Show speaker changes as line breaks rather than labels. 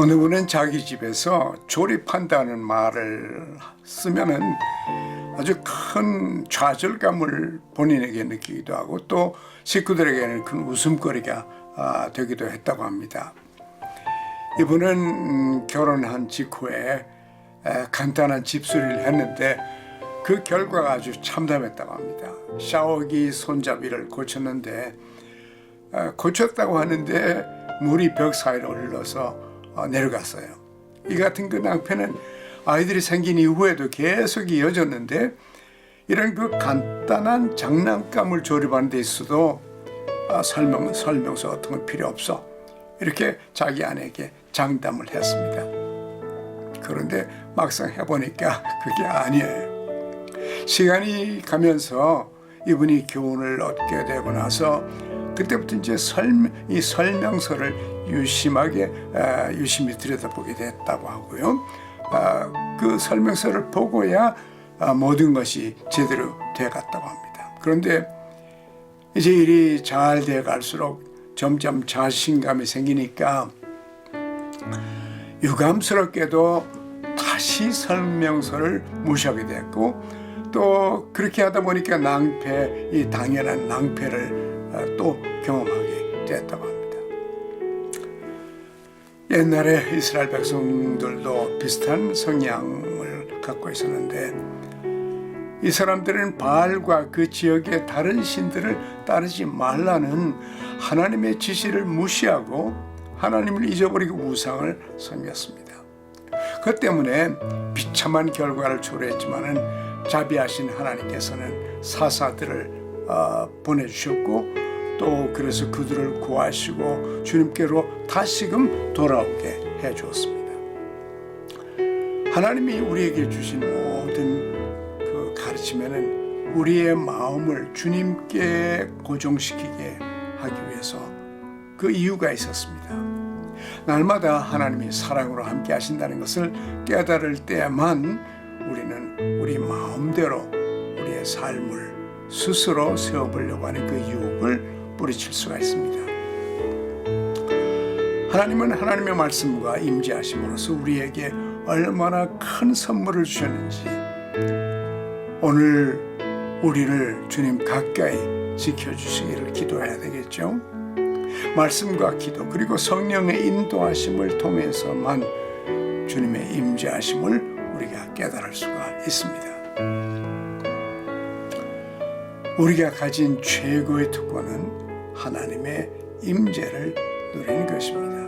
어느 분은 자기 집에서 조립한다는 말을 쓰면은 아주 큰 좌절감을 본인에게 느끼기도 하고 또 식구들에게는 큰 웃음거리가 아, 되기도 했다고 합니다. 이분은 음, 결혼한 직후에 에, 간단한 집수리를 했는데 그 결과가 아주 참담했다고 합니다. 샤워기 손잡이를 고쳤는데 어, 고쳤다고 하는데 물이 벽 사이로 흘러서 어, 내려갔어요. 이 같은 그 낭패는 아이들이 생긴 이후에도 계속 이어졌는데 이런 그 간단한 장난감을 조립하는 데 있어도 아, 설명 설명서 같은 건 필요 없어 이렇게 자기 아내에게 장담을 했습니다. 그런데 막상 해보니까 그게 아니에요. 시간이 가면서 이분이 교훈을 얻게 되고 나서 그때부터 이제 설명, 이 설명서를 유심하게 아, 유심히 들여다보게 됐다고 하고요. 아, 그 설명서를 보고야 아, 모든 것이 제대로 돼갔다고 합니다. 그런데 이제 일이 잘 돼갈수록 점점 자신감이 생기니까 유감스럽게도 다시 설명서를 무시하게 됐고 또 그렇게 하다 보니까 낭패, 이 당연한 낭패를 어, 또 경험하게 됐다고 합니다. 옛날에 이스라엘 백성들도 비슷한 성향을 갖고 있었는데 이 사람들은 바알과 그 지역의 다른 신들을 따르지 말라는 하나님의 지시를 무시하고 하나님을 잊어버리고 우상을 섬겼습니다. 그 때문에 비참한 결과를 초래했지만은 자비하신 하나님께서는 사사들을 어, 보내주셨고 또 그래서 그들을 구하시고 주님께로 다시금 돌아오게 해 주었습니다. 하나님이 우리에게 주신 모든 그 가르침에는 우리의 마음을 주님께 고정시키게 하기 위해서 그 이유가 있었습니다. 날마다 하나님이 사랑으로 함께 하신다는 것을 깨달을 때만 우리는 우리 마음대로 우리의 삶을 스스로 세워보려고 하는 그 유혹을 뿌리칠 수가 있습니다. 하나님은 하나님의 말씀과 임재하심으로써 우리에게 얼마나 큰 선물을 주셨는지 오늘 우리를 주님 가까이 지켜주시기를 기도해야 되겠죠. 말씀과 기도 그리고 성령의 인도하심을 통해서만 주님의 임재하심을 우리가 깨달을 수가 있습니다. 우리가 가진 최고의 특권은 하나님의 임재를 누리는 것입니다.